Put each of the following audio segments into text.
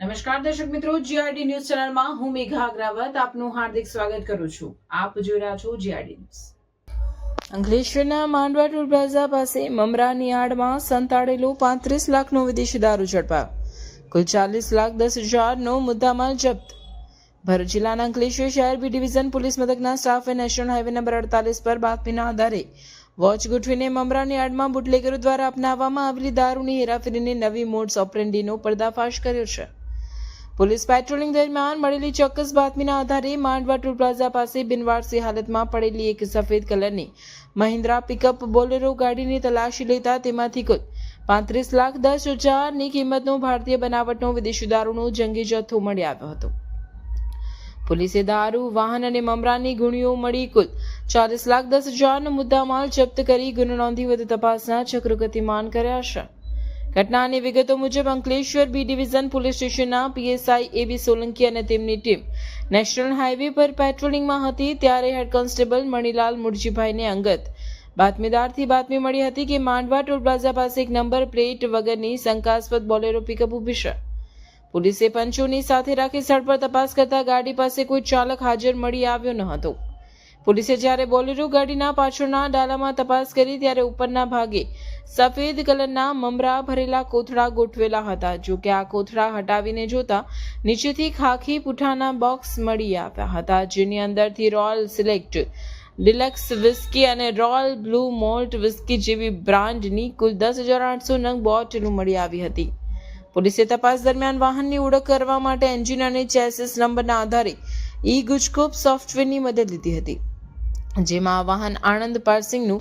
નમસ્કાર દર્શક મિત્રો જીઆરડી ન્યૂઝ ચેનલમાં હું મેઘા અગ્રાવત આપનું હાર્દિક સ્વાગત કરું છું. આપ જોઈ રહ્યા છો જીઆરડી ન્યૂઝ. અંકલેશ્વરના માંડવા ટોલ પ્લાઝા પાસે મમરાની આડમાં સંતાડેલો પાંત્રીસ લાખનો વિદેશી દારૂ ઝડપાયો. કુલ ચાલીસ લાખ દસ હજારનો મુદ્દામાલ જપ્ત. ભરૂચ જિલ્લાના અંકલેશ્વર શહેર બી ડિવિઝન પોલીસ મથકના સ્ટાફે નેશનલ હાઈવે નંબર અડતાલીસ પર બાતમીના આધારે વોચ ગોઠવીને મમરાની આડમાં બુટલેગરો દ્વારા અપનાવવામાં આવેલી દારૂની હેરાફેરીની નવી મોડ્સ ઓપરેન્ડીનો પર્દાફાશ કર્યો છે. પોલીસ પેટ્રોલિંગ દરમિયાન મળેલી ચોક્કસ બાતમીના આધારે માંડવા ટોલ પ્લાઝા પાસે બિનવારસી હાલતમાં પડેલી એક સફેદ કલરની મહિન્દ્રા પિકઅપ બોલેરો ગાડીની તલાશી લેતા તેમાંથી કુલ પાંત્રીસ લાખ દસ હજારની કિંમતનો ભારતીય બનાવટનો વિદેશી દારૂનો જંગી જથ્થો મળી આવ્યો હતો. પોલીસે દારૂ, વાહન અને મમરાની ગુણીઓ મળી કુલ ચાલીસ લાખ દસ હજારનો મુદ્દામાલ જપ્ત કરી ગુનો નોંધી વધુ તપાસના ચક્રો ગતિમાન કર્યા છે. ઘટનાની વિગતો મુજબ અંકલેશ્વર બી ડિવિઝન પોલીસ સ્ટેશનના પીએસઆઈ એબી સોલંકી અને તેમની ટીમ નેશનલ હાઈવે પર પેટ્રોલિંગમાં હતી ત્યારે હેડ કોન્સ્ટેબલ મણિલાલ મુરજીભાઈને અંગત બાતમીદારથી બાતમી મળી હતી કે માંડવા ટોલ પ્લાઝા પાસે એક નંબર પ્લેટ વગરની શંકાસ્પદ બોલેરો પિકઅપ ઊભી છે. પોલીસે પંચોની સાથે રાખી સ્થળ પર તપાસ કરતા ગાડી પાસે કોઈ ચાલક હાજર મળી આવ્યો ન હતો. પોલીસે જ્યારે બોલેરો ગાડીના પાછળના ડાલામાં તપાસ કરી ત્યારે ઉપરના ભાગે સફેદ કલરના મમરા ભરેલા કોથળા ગોઠવેલા હતા. જો કે આ કોથળા હટાવીને જોતા નીચેથી ખાખી પૂઠાના બોક્સ મળી આવ્યા હતા, જેની અંદરથી રોયલ સિલેક્ટ, ડિલક્સ વિસ્કી અને રોયલ બ્લુ મોલ્ટ વિસ્કી જેવી બ્રાન્ડની કુલ દસ હજાર આઠસો નંગ બોટલો મળી આવી હતી. પોલીસે તપાસ દરમિયાન વાહનની ઓળખ કરવા માટે એન્જિન અને ચેસિસ નંબરના આધારે ઈ ગુજકોપ સોફ્ટવેરની મદદ લીધી હતી. જેમાં વાહન આણંદ પાર્સિંગનું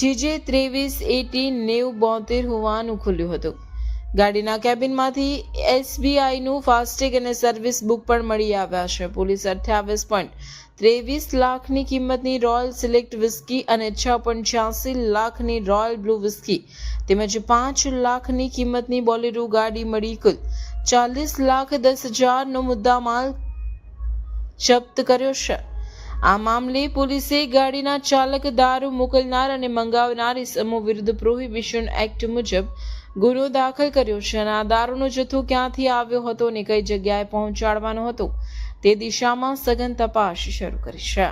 જીજે ત્રેવીસ એટી નેવ બોતેર હોવાનું ખુલ્યું હતું. ગાડીના કેબિનમાંથી એસબીઆઈનું ફાસ્ટેગ અને સર્વિસ બુક પણ મળી આવ્યા છે. પોલીસ અઠ્યાવીસ પોઈન્ટ ત્રેવીસ લાખની કિંમતની રોયલ સિલેક્ટ વિસ્કી અને છ પોઈન્ટ છ્યાસી લાખની રોયલ બ્લુ વિસ્કી તેમજ પાંચ લાખની કિંમતની બોલેરો ગાડી મળી કુલ ચાલીસ લાખ દસ હજારનો મુદ્દામાલ જપ્ત કર્યો છે. આ મામલે પોલીસે ગાડીના ચાલક દારૂ મોકલનાર અને મંગાવનાર ઇસમો વિરુદ્ધ પ્રોહિબિશન એક્ટ મુજબ ગુનો દાખલ કર્યો છે અને આ દારૂનો જથ્થો ક્યાંથી આવ્યો હતો અને કઈ જગ્યાએ પહોંચાડવાનો હતો તે દિશામાં સઘન તપાસ શરૂ કરી છે.